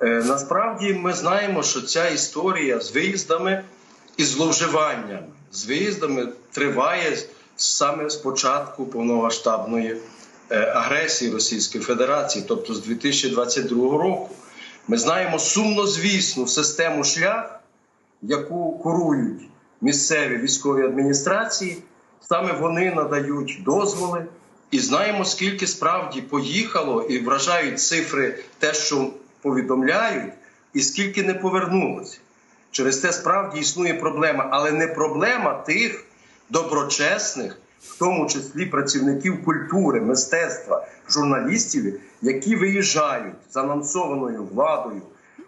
Е, Насправді ми знаємо, що ця історія з виїздами і зловживанням з виїздами триває саме з початку повномасштабної е, агресії Російської Федерації, тобто з 2022 року. Ми знаємо сумнозвісну систему шлях, яку курують місцеві військові адміністрації. Саме вони надають дозволи, і знаємо, скільки справді поїхало, і вражають цифри, те, що повідомляють, і скільки не повернулося. Через те справді існує проблема, але не проблема тих доброчесних, в тому числі працівників культури, мистецтва, журналістів, які виїжджають з анонсованою владою,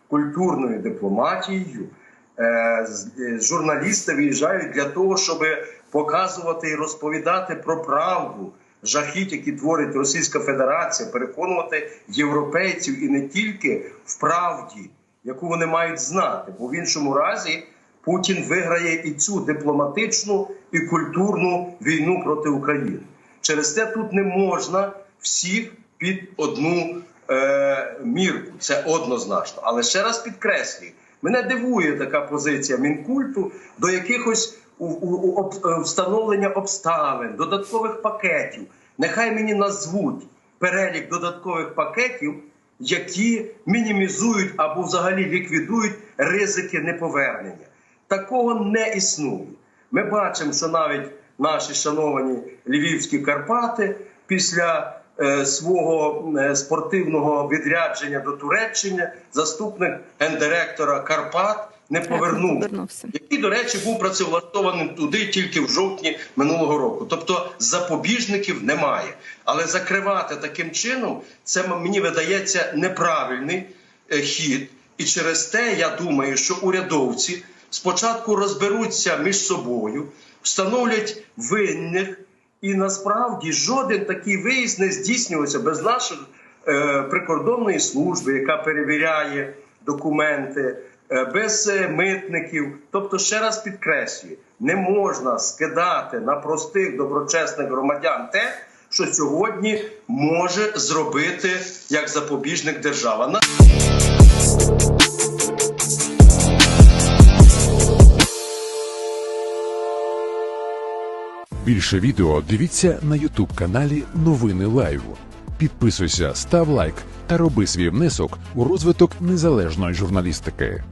культурною дипломатією. Е, е, Журналісти виїжджають для того, щоб показувати і розповідати про правду жахіть, які творить Російська Федерація, переконувати європейців і не тільки в правді, яку вони мають знати, бо в іншому разі Путін виграє і цю дипломатичну і культурну війну проти України. Через те тут не можна всіх під одну е, мірку. Це однозначно. Але ще раз підкреслюю, мене дивує така позиція мінкульту до якихось у, е, встановлення обставин, додаткових пакетів. Нехай мені назвуть перелік додаткових пакетів, які мінімізують або взагалі ліквідують ризики неповернення. Такого не існує. Ми бачимо, що навіть наші шановані львівські Карпати після е, свого е, спортивного відрядження до Туреччини заступник гендиректора Карпат не повернув Повернувся. який, до речі, був працевлаштований туди тільки в жовтні минулого року. Тобто запобіжників немає. Але закривати таким чином це мені видається неправильний е, хід. І через те я думаю, що урядовці спочатку розберуться між собою, встановлять винних, і насправді жоден такий виїзд не здійснювався без нашої е, прикордонної служби, яка перевіряє документи, без е, митників. Тобто, ще раз підкреслюю, не можна скидати на простих доброчесних громадян те, що сьогодні може зробити як запобіжник держава. Більше відео дивіться на Ютуб каналі Новини Лайв. Підписуйся, став лайк та роби свій внесок у розвиток незалежної журналістики.